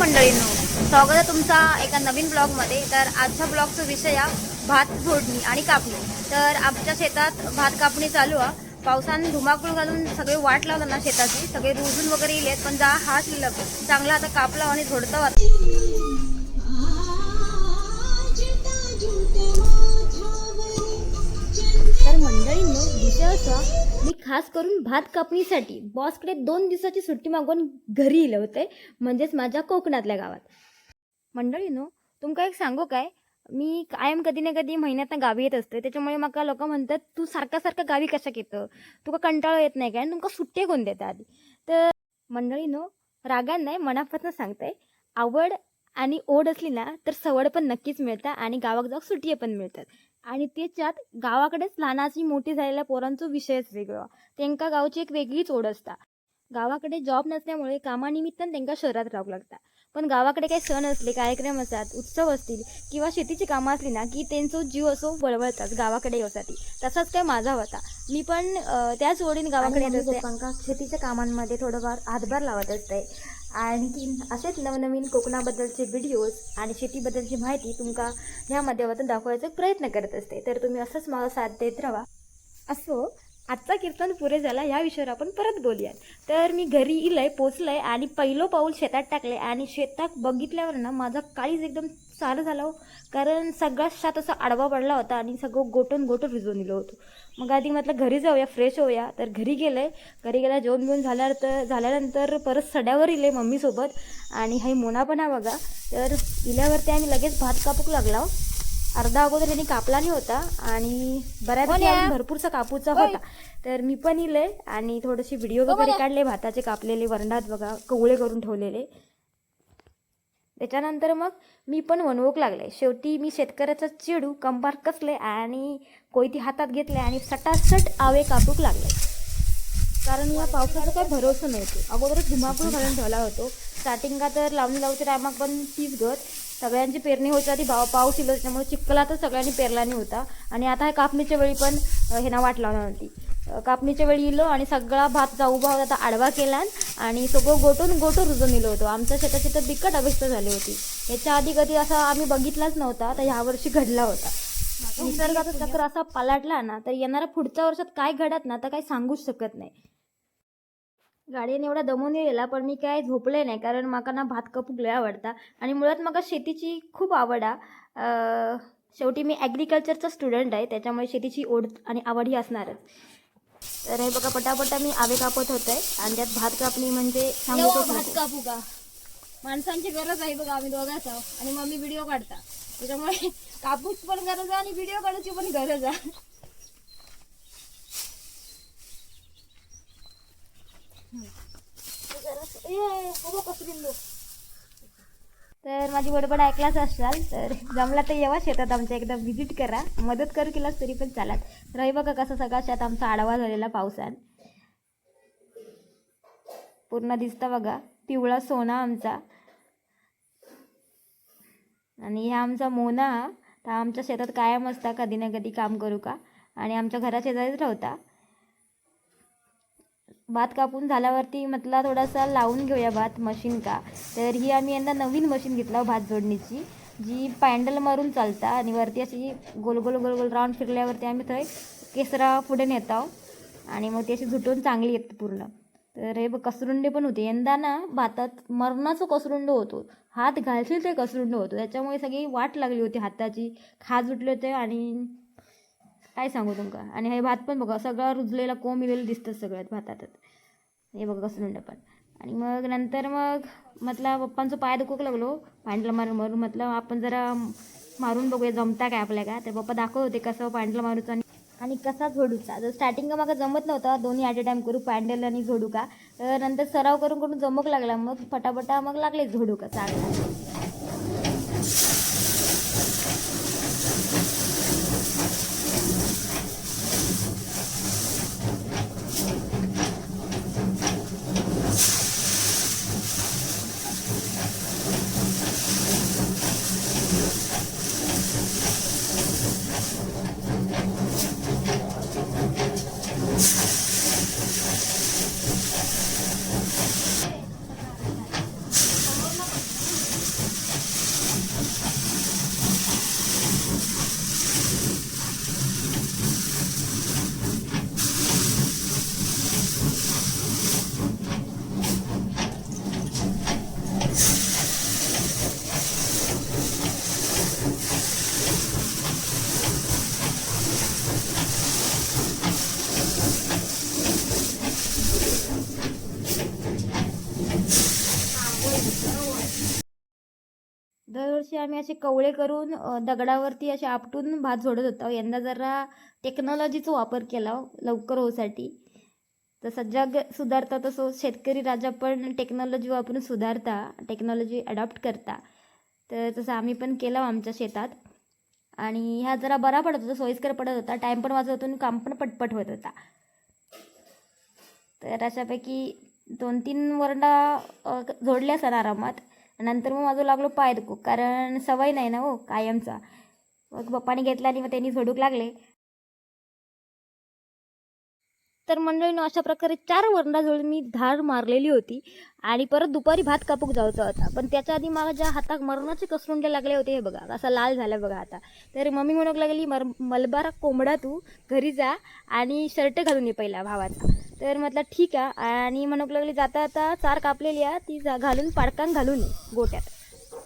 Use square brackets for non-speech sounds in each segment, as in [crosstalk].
मंडळींनो स्वागत आहे तुमचा एका नवीन ब्लॉगमध्ये तर आजच्या ब्लॉगचा विषय आहे भात फोडणी आणि कापणी. तर आमच्या शेतात भात कापणी चालू आहे. पावसाने धुमाकूळ घालून सगळे वाट लावलं ना शेताची सगळे रुजून वगैरे येलेत पण जा हा शिल्लक चांगला आता कापला आणि झोडता वाटतं मंडळींनो विषय असा मी खास करून भात कापणीसाठी बॉसकडे दोन दिवसाची सुट्टी मागून घरी येले होते म्हणजेच माझ्या कोकणातल्या गावात. मंडळीनो तुमका एक सांगू काय? मी कायम कधी ना कधी महिन्यात गावी येत असते त्याच्यामुळे मला लोक म्हणतात तू सारखा सारखा गावी कशाक येतं? तुका कंटाळा येत नाही काय? आणि तुमका सुट्टी कोण देतात आधी? तर मंडळीनो रागान नाही मनापासून सांगताय आवड आणि ओढ असली ना तर सवड पण नक्कीच मिळतात आणि गावाक जाऊ सुट्टी पण मिळतात. आणि त्याच्यात गावाकडेच लहानाची मोठी झालेल्या पोरांचो विषयच वेगळो. त्यांका गावची एक वेगळीच ओढ असता. गावाकडे जॉब नसल्यामुळे कामानिमित्तान त्यांका शहरात राहू लागता. पण गावाकडे काही सण असले कार्यक्रम असतात उत्सव असतील किंवा शेतीची कामं असली ना की त्यांचा जीव असो वळवळतात गावाकडे येऊसाठी तसाच काय माझा होता. मी पण त्याच ओढीने गावाकडे येत असते. पप्पांका शेतीच्या कामांमध्ये थोडंफार हातभार लावत असते. आणखी असेच नवनवीन कोकणाबद्दलचे व्हिडिओज आणि शेतीबद्दलची माहिती तुमका ह्या माध्यमातून दाखवायचा प्रयत्न करत असते. तर तुम्ही असंच मला साथ देत राहा. असो आजचा कीर्तन पुरे झाला या विषयावर आपण परत बोलूयात. तर मी घरी इलंय पोचलंय आणि पहिलं पाऊल शेतात टाकले आणि शेतात बघितल्यावर ना माझा काळीच एकदम चालू झाला हो. कारण सगळा शात असा आडवा पडला होता आणि सगळं गोटून गोटून भिजवून दिलं होतं. मग आधी म्हटलं घरी जाऊया फ्रेश होऊया. तर घरी गेले. घरी गेला जेवण बिवून झाल्यानंतर झाल्यानंतर परत सड्यावर इले मम्मीसोबत. आणि हाई मोना पण हा बघा. तर इल्यावरती आम्ही लगेच भात कापूक लागला हो. अर्धा अगोदर यांनी कापला नाही होता आणि बऱ्यापैकी आम्ही भरपूरसा कापूचा होता. तर मी पण इले आणि थोडेसे व्हिडिओ वगैरे काढले भाताचे कापलेले वरणात बघा कवळे करून ठेवलेले. त्याच्यानंतर मग मी पण वणवूक लागले. शेवटी मी शेतकऱ्याचा चिडू कंबार कसले आणि कोयती हातात घेतले आणि सटासट आवे कापूक लागले. कारण या पावसाचा काही भरोसा नव्हतो. अगोदरच धुमाकूळ घालून ठेवला होतो. स्टार्टिंगला तर लावणी लावच्या टायमाक पण तीच गत सगळ्यांची पेरणी होती आधी भाव पाऊस येलो त्याच्यामुळे चिखलातच सगळ्यांनी पेरला नाही होता. आणि आता हे कापणीच्या वेळी पण हे ना वाट लावणार होती कापणीच्या वेळी इलो आणि सगळा भात जाऊ भाव आता आडवा केला आणि सगळं गोटून गोटून रुजून इलो होतो. आमच्या शेताची तर बिकट अवस्था झाली होती. याच्या आधी कधी असा आम्ही बघितलाच नव्हता तर ह्यावर्षी घडला होता. निसर्गाचा चक्र असा पलाटला ना तर येणाऱ्या पुढच्या वर्षात काय घडत ना तर काही सांगूच शकत नाही. गाडीने एवढा दमून गेला पण मी काय झोपले नाही कारण म्हाका ना भात कपूक लय आवडता. आणि मुळात म्हाका शेतीची खूप आवड शेवटी मी ॲग्रिकल्चरचा स्टुडंट आहे त्याच्यामुळे शेतीची ओढ आणि आवड ही असणारच. तर हे बघा पटापटा मी आवे कापत होत आहे आणि त्यात भात कापणी म्हणजे भात. कापू का? माणसांची गरज आहे बघा आम्ही दोघांच. आहो आणि मम्मी व्हिडिओ काढता. त्याच्यामुळे कापूस पण गरज आहे आणि व्हिडिओ काढायची पण गरज आहे. तर माझी बडबड ऐकलाच असाल तर जमला तर येवा शेतात आमच्या एकदा व्हिजिट करा. मदत करू केलास तरी पण चालत. रही बघा कसा सगळा शेत आमचा आढावा झालेला पावसान पूर्ण दिसता बघा. पिवळा सोना आमचा. आणि हा आमचा मोना. हा. तर आमच्या शेतात कायम असता कधी ना कधी काम करू का? आणि आमच्या घरा शेजारीच राहता. भात कापून झाल्यावरती म्हटला थोडासा लावून घेऊया भात मशीन का. तर ही आम्ही यंदा नवीन मशीन घेतला हो भात जोडणीची जी पॅन्डल मारून चालता आणि वरती अशी गोल गोल गोल गोल राऊंड फिरल्यावरती आम्ही थंय केसरा पुढे नेतो हो. आणि मग ती अशी झुटून चांगली येते पूर्ण. तर हे कसरुंडे पण होते. यंदा ना भातात मरणाचं कसरुंड होतो. हात घालशील ते कसरुंड होतो. त्याच्यामुळे सगळी वाट लागली होती हाताची. खाज उठले होते आणि काय सांगू तुमका? आणि हे भात पण बघा सगळा रुजलेला कोंब इलेलं दिसतं सगळ्यात भातातच. हे बघा कसं पण. आणि मग नंतर मग म्हटलं पप्पांचं पाय दुखूक लागलो. पांडलं मारून मारून म्हटलं आपण जरा मारून बघूया जमता काय आपल्या का? तर पप्पा दाखवत होते कसं पांडलं मारूचं आणि आणि कसा झोडूचा. जर स्टार्टिंग मला जमत नव्हता दोन्ही ॲट अ टाईम करू पॅन्डल आणि झोडू का तर नंतर सराव करून करून जमक लागला. मग फटाफटा मग लागले झोडू का चांगला. आम्ही असे कवळे करून दगडावरती असे आपटून भात झोडत होतो. यंदा जरा टेक्नॉलॉजीचा वापर केला हो, लवकर होसाठी जसं जग सुधारता तसं शेतकरी राजा पण टेक्नॉलॉजी वापरून सुधारता टेक्नॉलॉजी अडॉप्ट करता. तर तसं आम्ही पण केलं हो आमच्या शेतात. आणि ह्या जरा बरा पडत होता सोयीस्कर पडत होता. टाईम पण वाजत होता आणि काम पण पटपट होत होता. तर अशापैकी दोन तीन वरडा अ, जोडल्या आरामात नंतर मग माझं लागलो पाय दुखू कारण सवय नाही ना हो कायमचा. मग पप्पाने घेतला आणि मग त्यांनी झोडूक लागले. तर मंडळीनं अशा प्रकारे चार वरंडा मी धार मारलेली होती. आणि परत दुपारी भात कापूक जायचा होता पण त्याच्या आधी माझ्या हातात मरणाचे कसरुंडे लागले होते हे बघा. असा लाल झाला बघा आता. तर मम्मी म्हणूक लागली मर मलबारा कोंबडा तू घरी जा आणि शर्ट घालून ये पहिला भावाचा. तर म्हटलं ठीक आहे. आणि म्हणूक लागली जाता आता चार कापलेली आहे ती जा घालून पाडकांक घालून ये गोट्यात.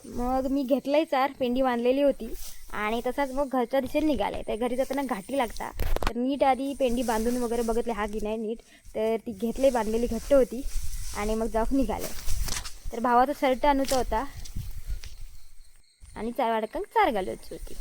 मग मी घेतलंय चार पेंडी बांधलेली होती. आणि तसाच मग घरच्या दिशेने निघाले. तर घरी जाताना घाटी लागता. तर नीट आधी पेंडी बांधून वगैरे बघितले. हा की नाही नीट. तर ती घेतले बांधलेली घट्ट होती. आणि मग जाऊन निघाले. तर भावाचा शर्ट आणूचा होता. आणि चार वाडकांक चार घालायची होती.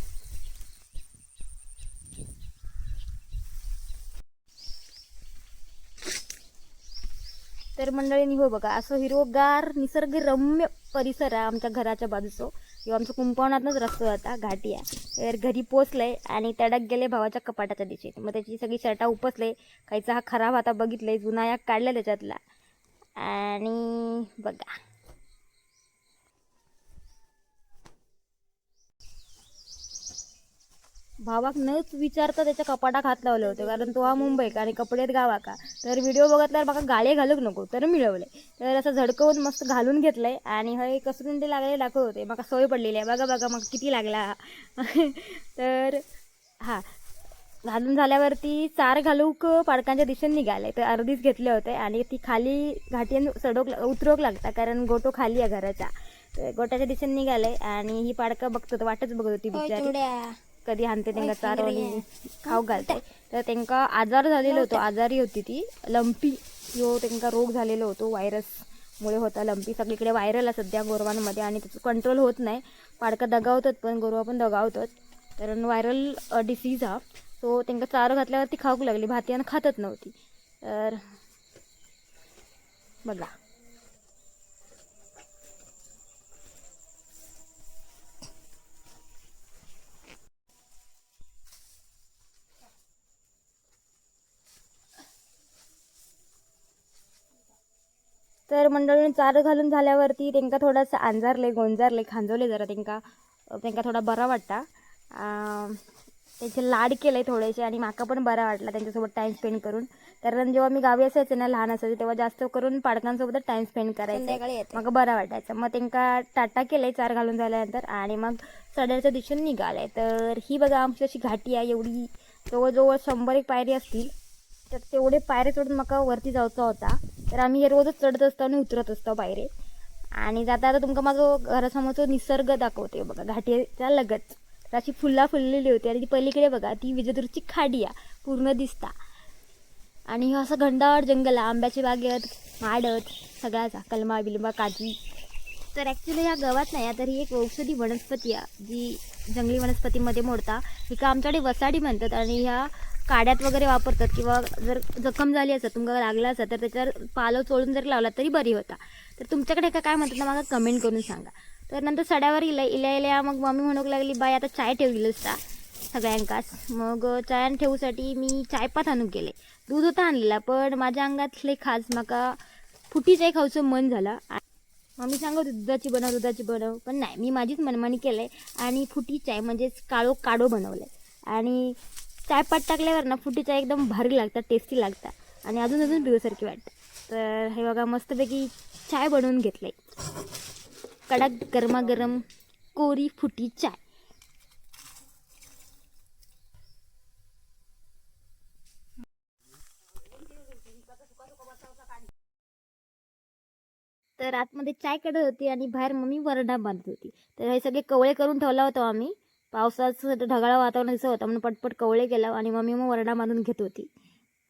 तर मंडळींनी हो बघा असं हिरवगार निसर्गरम्य परिसर आहे आमच्या घराच्या बाजूचं. किंवा आमच्या कुंपावनातनंच रस्तो आता घाटी आहे. तर घरी पोचलंय आणि तडक गेले भावाच्या कपाटाच्या दिशेत. मग त्याची सगळी शर्टा उपसले काहीचा हा खराब आता बघितलंय जुना या काढला त्याच्यातला. आणि बघा. भावाक नच विचारता त्याच्या कपाटाक हात लावले होते कारण तो हा मुंबईक आणि कपडेत गावा का तर व्हिडिओ बघितल्यावर बघा गाळे घालूक नको तर मिळवले. तर असं झडकवून मस्त घालून घेतलंय आणि हे कसरून ते लागले दाखवत होते. मग सवय पडलेली आहे. बघा बघा मग किती लागला. [laughs] तर हा घालून झाल्यावरती चार घालूक पाडकांच्या दिशेने निघाले. तर अर्धीच घेतले होते आणि ती खाली घाटीन सडोक उतरोक लागता कारण गोटो खाली आहे घराच्या तर गोट्याच्या दिशेने निघाले आणि ही पाडकं बघतो वाटच बघत होती बिचारी. कधी हानते त्यांना चारवली खाऊ घालते. तर त्यांका आजार झालेलो होतो आजारी होती ती. लंपी जो त्यांका रोग झालेलो होतो व्हायरसमुळे होता लंपी. सगळीकडे व्हायरल आहे सध्या गोरवांमध्ये आणि त्याचं कंट्रोल होत नाही. पाडकं दगावतात पण गोरवा पण दगावतात. कारण व्हायरल डिसीज हा. सो त्यांका चार घातल्यावरती खाऊक लागली. भातियानं खातच नव्हती. तर बघा. तर मंडळीने चार घालून झाल्यावरती त्यांका थोडंसं अंजारले गोंजारले खांजवले जरा त्यांका. त्यांका थोडा बरा वाटता त्यांचे लाड केले थोडेसे आणि माका पण बरा वाटला त्यांच्यासोबत टाईम स्पेंड करून. कारण जेव्हा मी गावी असायचे ना लहान असायचे तेव्हा जास्त करून पाडकांसोबतच टाईम स्पेंड करायचं. मग बरं वाटायचं. मग त्यांका टाटा केलंय चार घालून झाल्यानंतर आणि मग सड्याच्या दिशेने निघालाय तर ही बघा आमची अशी घाटी आहे एवढी जवळजवळ शंभर एक पायरी असतील. तर तेवढे पायरे चढून मका वरती जायचा होता. तर आम्ही हे रोजच चढत असतो आणि उतरत असतो बाहेर. आणि जाता आता तुमका माझं घरासमोरचं निसर्ग दाखवते बघा. घाटीच्या लगत. तर अशी फुल्ला फुललेली होती आणि ती पलीकडे बघा ती विजयदुर्गची खाडी आहे पूर्ण दिसता. आणि हे असं घंडाळ जंगल आहे आंब्याची बागेत माडत सगळ्याचा कलमा बिलमा काजवी तर ॲक्च्युली ह्या गावात नाही आहे तर ही एक औषधी वनस्पती आहे जी जंगली वनस्पतीमध्ये मोडता. हिका आमच्याकडे वसाडी म्हणतात आणि ह्या काड्यात वगैरे वापरतात किंवा जर जखम झाली असत तुमका लागला असा तर त्याच्यावर पालो चोळून जर लावला तरी बरी होता. तर तुमच्याकडे का काय म्हणतात ना मला कमेंट करून सांगा. तर नंतर सड्यावर इला इल्या इल्या मग मम्मी म्हणूक लागली बाय आता चाय ठेवली असता सगळ्यांकाच मग चायान ठेवूसाठी मी चायपात आणून गेले दूध होता आणलेला पण माझ्या अंगातले खास माका फुटी चाय खाऊचं मन झालं. मम्मी सांगत दुधाची बनव दुधाची बनव. पण नाही मी माझीच मनमानी आहे आणि फुटी चाय म्हणजेच काळो काडो बनवलं आहे आणि चायपात टाकल्यावर ना फुटी चाय एकदम भारी लागतात टेस्टी लागतात. आणि अजून अजून पिऊसारखी वाटतं. तर हे बघा मस्तपैकी चाय बनवून घेतलंय. कडक गरमागरम कोरी फुटी चाय. तर आतमध्ये चाय कडत होती आणि बाहेर मम्मी वरडा बांधत होती. तर हे सगळे कवळे करून ठेवला होता आम्ही. पावसाचं ढगाळ वातावरण असं होतं म्हणून पटपट कवळे केला आणि मम्मी मग वरडा बांधून घेत होती.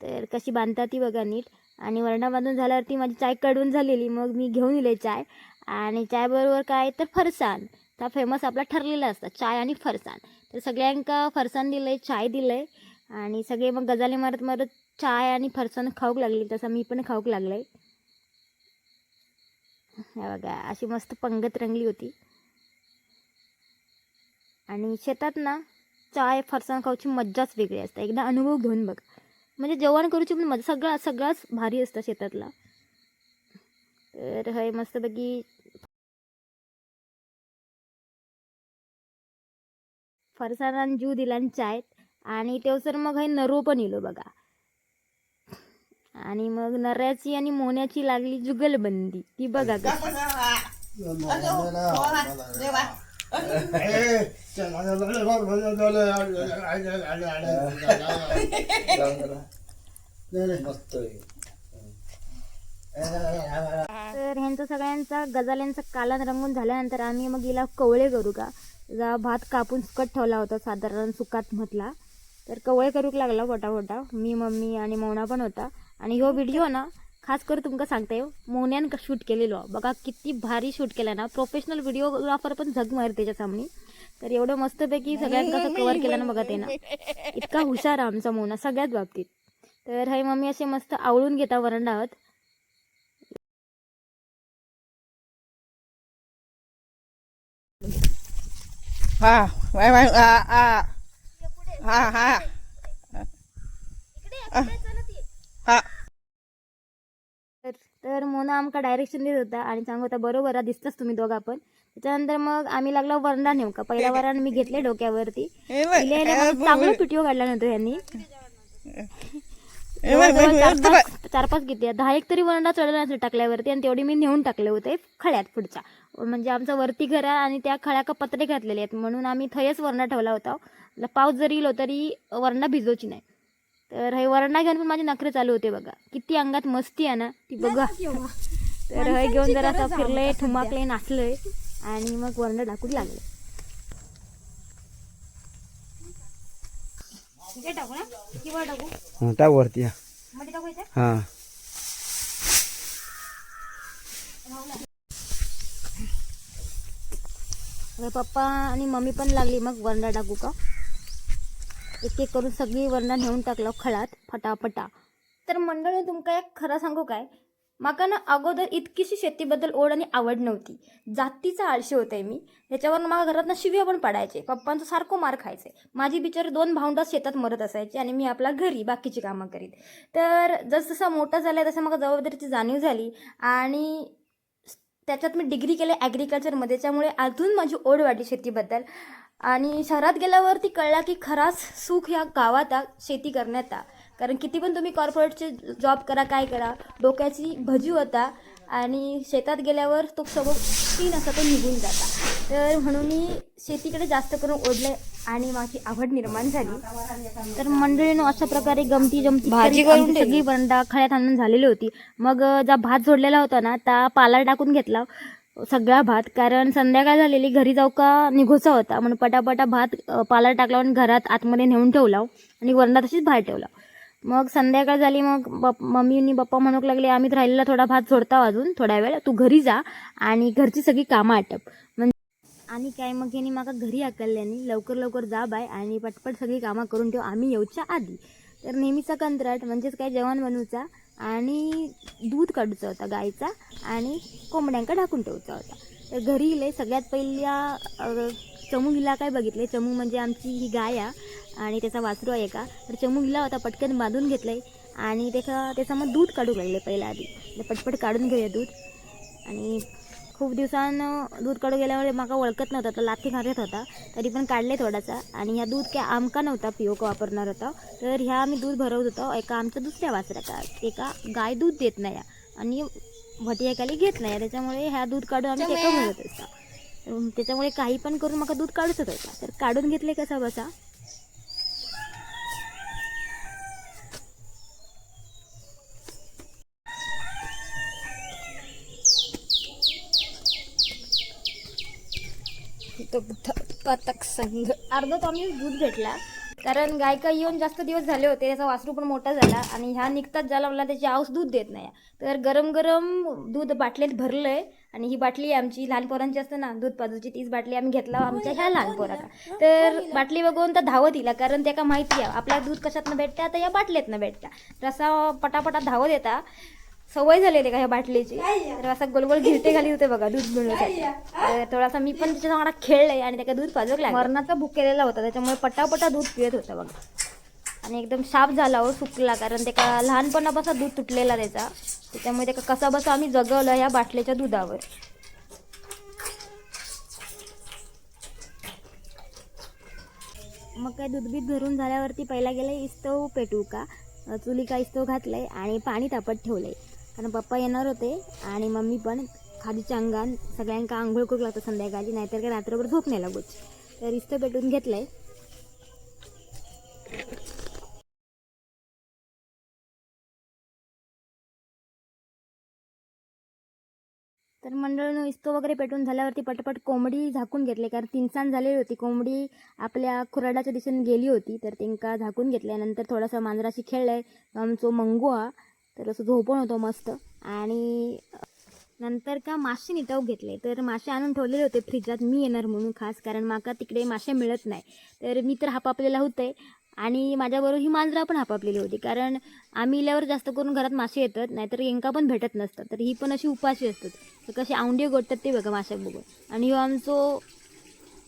तर कशी बांधता ती बघा नीट. आणि वरडा बांधून झाल्यावरती माझी चायकडून झालेली मग मी घेऊन इले चाय. आणि चायबरोबर काय तर फरसाण हा फेमस आपला ठरलेला असतं चाय आणि फरसाण तर सगळ्यांका फरसाण दिलं आहे चाय दिलं आहे आणि सगळे मग गजाली मारत मारत चाय आणि फरसाण खाऊक लागली तसं मी पण खाऊक लागलं. आहे बघा अशी मस्त पंगत रंगली होती. आणि शेतात ना चाय फरसाण खाऊची मज्जाच वेगळी असते एकदा अनुभव घेऊन बघ म्हणजे जेवण करूची पण मजा सगळा सगळाच भारी असतं शेतातला तर हय मस्तपैकी फरसाण आणि जीव दिला आणि चाय आणि तेवसर मग हय नरो पण इलो बघा आणि मग नऱ्याची आणि मोन्याची लागली जुगलबंदी ती बघा का मस्त तर ह्यांचा सगळ्यांचा गजाल्यांचा कालन रंगून झाल्यानंतर आम्ही मग हिला कवळे करू का? जा भात कापून सुकत ठेवला होता साधारण सुकात म्हटला. तर कवळे करूक लागला फोटा फोटा मी मम्मी आणि मौना पण होता. आणि ह्यो व्हिडिओ ना खास करून तुमका सांगते मोन्यान शूट केलेलो. बघा किती भारी शूट केला ना. प्रोफेशनल व्हिडिओग्राफर पण झग मारते त्याच्या सामने. तर एवढं मस्तपैकी सगळ्यात कसं कव्हर केलं ना बघा ते ना इतका हुशार आहे आमचा मोना सगळ्यात बाबतीत. तर हे मम्मी असे मस्त आवळून घेता वरंडावत हा आ हा हा. हा. तर मोना आमका डायरेक्शन देत होता आणि सांगत होता बरोबर दिसताच तुम्ही दोघा पण त्याच्यानंतर मग आम्ही लागला वरंडा नेमका. पहिला वरण मी घेतले डोक्यावरती. चांगला पिटिओ काढला नव्हतो यांनी. चार. पाच किती दहा एक तरी वरंडा चढला टाकल्यावरती आणि तेवढी मी नेऊन टाकले होते खळ्यात पुढच्या. म्हणजे आमचा वरती घर आहे आणि त्या खळ्याका पत्रे घातलेले आहेत. म्हणून आम्ही थयच वरणा ठेवला होता. पाऊस जरी इलो तरी वरणा भिजवची नाही. तर हे वरणा घेऊन पण माझे नखरे चालू होते बघा. किती अंगात मस्ती आहे ना ती बघा. तर हे घेऊन जरा असं फिरलंय ठुमाकले नाचलंय आणि मग वरणा टाकून लागले. टाकू टाकू? टाक वरती हा. टाकू? हा. पप्पा आणि मम्मी पण लागली मग वरंडा टाकू का? एक एक करून सगळी वरंडा नेऊन टाकलं खळात फटाफटा. तर मंडळी तुमका एक खरं सांगू काय? माका ना अगोदर इतकीशी शेतीबद्दल ओढ आणि आवड नव्हती. जातीचा आळशी होते मी. त्याच्यावर माझ्या घरात ना शिव्या पण पडायचे. पप्पांचं सारखं मार खायचे. माझी बिचार दोन भावंडा शेतात मरत असायची आणि मी आपल्या घरी बाकीची कामं करीत. तर जसजसा मोठा झाला तसं मला जबाबदारीची जाणीव झाली आणि त्याच्यात मी डिग्री केले ॲग्रिकल्चरमध्ये त्यामुळे अजून माझी ओढ वाढली शेतीबद्दल. आणि शहरात गेल्यावरती कळला की खराच सुख ह्या गावात शेती करण्यात आ. कारण किती पण तुम्ही कॉर्पोरेटचे जॉब करा काय करा डोक्याची भजी होता आणि शेतात गेल्यावर तो सगळं तीन असा तो निघून जाता. तर म्हणून मी शेतीकडे जास्त करून ओढले आणि माझी आवड निर्माण झाली. तर मंडळीनं अशा प्रकारे गमती जमती भाजी करून सगळी बंडा खळ्यात आणून झालेली होती. मग जा भात जोडलेला होता ना त्या पाला टाकून घेतला. सगळा भात कारण संध्याकाळ झालेली घरी जाऊ का निघोचा होता. म्हणून पटापटा भात पाला टाकला आणि घरात आतमध्ये नेऊन ठेवला आणि वरणात तशीच बाहेर ठेवला. मग संध्याकाळ झाली मग बप मम्मीनी पप्पा म्हणूक लागले आम्ही राहिलेला थोडा भात सोडता अजून थोड्या वेळ. तू घरी जा आणि घरची सगळी कामं आटप. म्हणजे आणि काय मग यांनी माका घरी आकलल्याने लवकर लवकर जा बाय आणि पटपट सगळी कामं करून ठेव आम्ही येऊच्या आधी. तर नेहमीचा कंत्राट म्हणजेच काय जेवण बनवूचा आणि दूध काढूचा होता गायचा आणि कोंबड्यांका ढाकून ठेवचा होता. तर घरी इले सगळ्यात पहिल्या चमू हिला काय बघितले? चमू म्हणजे आमची ही गाय आहे आणि त्याचा वासरू आहे का? तर चमू हिला होता पटकन बांधून घेतलंय आणि त्याचा त्याचा मग दूध काढू लागले पहिल्या आधी. पटपट काढून घेऊया दूध. आणि खूप दिवसानं दूध काढू गेल्यावर माका ओळखत नव्हता तर लाथी मारत होता. तरी पण काढले थोडासा. आणि ह्या दूध काय आमका नव्हता पिओ का वापरणार होता. तर ह्या आम्ही दूध भरवत होतो. एका आमच्या दुसऱ्या वासराका एका गाय दूध देत नाही आणि भटियाकाली घेत नाही त्याच्यामुळे ह्या दूध काढून आम्ही एका भरत असता त्याच्यामुळे काही पण करून माका दूध काढूच होता. तर काढून घेतले कसा बसा? तो पतक संघ. अर्धा तो आम्ही दूध घेतला. कारण गायका येऊन जास्त दिवस झाले होते त्याचा वासरू पण मोठा झाला आणि ह्या निघताच झाला मला त्याची आऊस दूध देत नाही. तर गरम गरम दूध बाटलीत भरलं आहे आणि ही बाटली आमची लहान पोरांची असते ना दूध पाजूची तीच बाटली आम्ही घेतला आमच्या ह्या लहान पोराला. तर बाटली बघून तर धावत येईल कारण त्याका माहिती आहे आपल्या दूध कशातनं भेटतं आता या बाटलीतनं भेटतं. तर असा पटापटा धावत येता सवय झाली आहे का ह्या बाटलीची? तर असा गोलगोल घिरटे घाली होते बघा दूध मिळवण्यासाठी तर थोडासा मी पण त्याच्या चांगला खेळलंय आणि त्याला दूध पाजवलं लागलं. मरणाचा भूक केलेला होता त्याच्यामुळे पटापटा दूध पित होता बघा. आणि एकदम शाप झाला हो सुकला कारण त्याका लहानपणापासून दूध तुटलेला त्याचा. त्याच्यामुळे त्याका कसा बसा आम्ही जगवलं ह्या बाटलीच्या दुधावर. मग काय दूध बीत भरून झाल्यावरती पहिला गेले इस्तव पेटू का? अ, चुलीका इस्तव घातलंय आणि पाणी तापत ठेवलंय. कारण पप्पा येणार होते आणि मम्मी पण खालीच्या अंगान सगळ्यांका आंघोळ करू लागतं संध्याकाळी नाहीतर काय रात्रभर झोप नाही लागूच तर इस्तव पेटून घेतलंय. तर मंडळीनं इस्तो वगैरे पेटून झाल्यावरती पटपट कोंबडी झाकून घेतली कारण तिनसान झालेली होती. कोंबडी आपल्या खुराडाच्या दिशेने गेली होती तर त्यांका झाकून घेतल्यानंतर थोडासा मांजराशी खेळलाय. आमचो मंगुआ हा तर असं झोपून होतो मस्त. आणि नंतर का मासे निटाव घेतले. तर मासे आणून ठेवलेले होते फ्रीजात मी येणार म्हणून खास कारण माका तिकडे मासे मिळत नाही. तर मी तर हापापलेला होते. आणि माझ्याबरोबर ही मांजरा पण हापापलेली होती. कारण आम्ही इल्यावर जास्त करून घरात मासे येतात नाहीतर यांका पण भेटत नसतात. तर ही पण अशी उपाशी असतात. तर कसे औंडे गोटतात ते बघा माशाक बघून. आणि ह्यो आमचो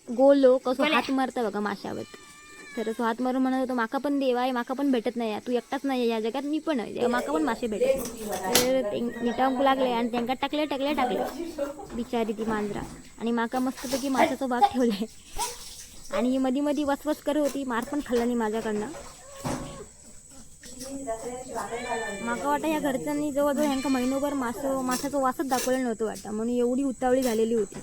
गोलो कसो हात मारता बघा माशावर तर तो हात मारून म्हणत होतो माका पण देवाय माका पण भेटत नाही तू एकटाच नाही या जगात मी पण आहे माका पण मासे भेटत तर निटावूक निटांक लागले आणि त्यांका टाकले टाकले टाकले. बिचारी ती मांजरा. आणि माका मस्तपैकी माशाचा भाग ठेवले आणि ही मधी मधी वसवस करत होती मार पण खाल्ला नाही माझ्याकडनं. माका वाटतं या घरच्यांनी जवळजवळ ह्यांका महिनोभर मास माशाचं वासच दाखवलं नव्हतं वाटतं. म्हणून एवढी उतावळी झालेली होती.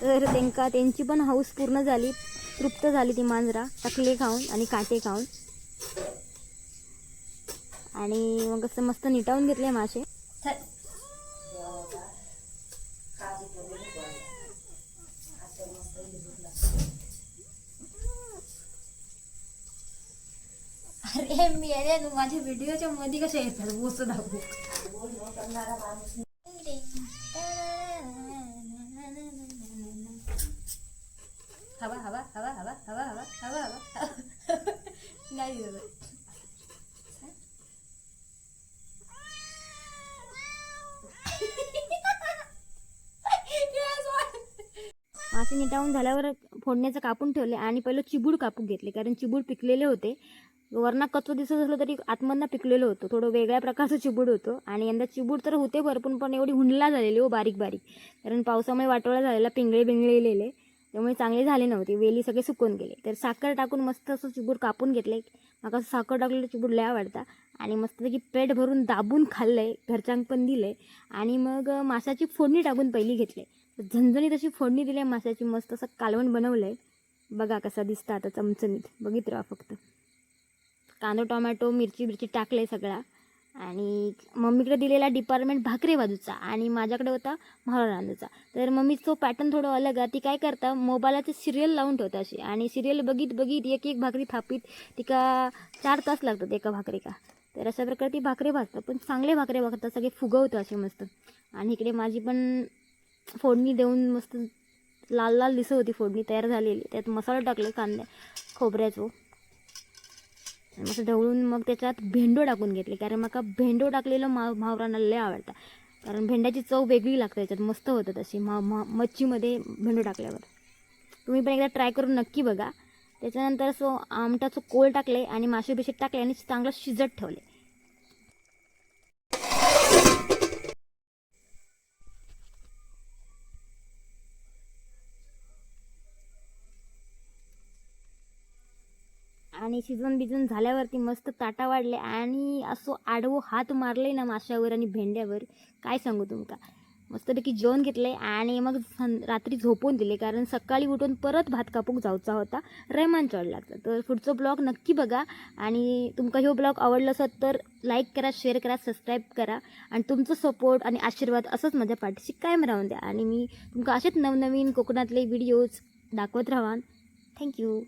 तर त्यांका त्यांची पण हौस पूर्ण झाली. तृप्त झाली ती मांजरा. टकले खाऊन आणि काटे खाऊन. आणि मग असं मस्त निटावून घेतले मासे. अरे मी अरे माझ्या व्हिडिओच्या मध्ये कशा येतात? बोस दाखवू नाही दिलं मासे निटावून झाल्यावर फोडण्याचं कापून ठेवले आणि पहिलं चिबूड कापून घेतले कारण चिबूड पिकलेले होते. वरना कच्चं दिसत असलं तरी आतमधनं पिकलेलं होतं. थोडं वेगळ्या प्रकारचं चिबूड होतं आणि यंदा चिबूड तर होते भरपूर पण एवढी हुंडला झालेली हो बारीक बारीक कारण पावसामुळे वाटोळा झालेला पिंगळे बिंगळेलेले त्यामुळे चांगले झाले नव्हते. वेली सगळे सुकून गेले. तर साखर टाकून मस्त असं चिबूड कापून घेतले. माका असं साखर टाकलेलं चिबूड लय आवडता. आणि मस्तपैकी पेट भरून दाबून खाल्लं आहे घरच्यांक पण दिलंय. आणि मग माशाची फोडणी टाकून पहिली घेतले. झणझणीत अशी फोडणी दिली आहे माशाची. मस्त असं कालवण बनवलं आहे बघा कसा दिसतं आता चमचमीत. बघित राहा फक्त. कांदा टोमॅटो मिरची मिरची टाकले सगळा. आणि मम्मीकडे दिलेला डिपार्टमेंट भाकरे बाजूचा आणि माझ्याकडे होता महाराज तर तर मम्मीचं पॅटर्न थोडं अलग आहे. ती काय करता मोबाईलाचे सिरियल लावून ठेवता अशी. आणि सिरियल बघित बघित एक एक भाकरी थापीत तिका चार तास लागतात एका भाकरी का तर अशा प्रकारे ती भाकरी भाजतात पण चांगले भाकरे भाजतात सगळे फुगवतं असे मस्त. आणि इकडे माझी पण फोडणी देऊन मस्त लाल लाल दिसत होती फोडणी तयार झालेली. त्यात मसाला टाकले कांदे खोबऱ्याचं. आणि मस्त ढवळून मग त्याच्यात भेंडो टाकून घेतले. कारण मला भेंडो टाकलेलं मा मावरांना लय आवडतं. कारण भेंड्याची चव वेगळी लागते त्याच्यात मस्त होतं तशी. मा मच्छीमध्ये भेंडो टाकल्यावर. तुम्ही पण एकदा ट्राय करून नक्की बघा. त्याच्यानंतर सो आमटाचं कोळ टाकले आणि मासे बिशेत टाकले आणि चांगलं शिजत ठेवले. आणि शिजून बिजून झाल्यावरती मस्त ताटा वाढले आणि असं आडवं हात मारले ना माशावर आणि भेंड्यावर काय सांगू तुमका? मस्तपैकी जेवण घेतले आणि मग सं रात्री झोपून दिले कारण सकाळी उठून परत भात कापूक जाऊचा होता रेहमान चढ लागला तर पुढचं ब्लॉग नक्की बघा आणि तुमका ह्यो ब्लॉग आवडला असत तर लाईक करा शेअर करा सबस्क्राईब करा आणि तुमचं सपोर्ट आणि आशीर्वाद असंच माझ्या पाठीशी कायम राहून द्या. आणि मी तुमका असेच नवनवीन कोकणातले व्हिडिओज दाखवत राहान. थँक्यू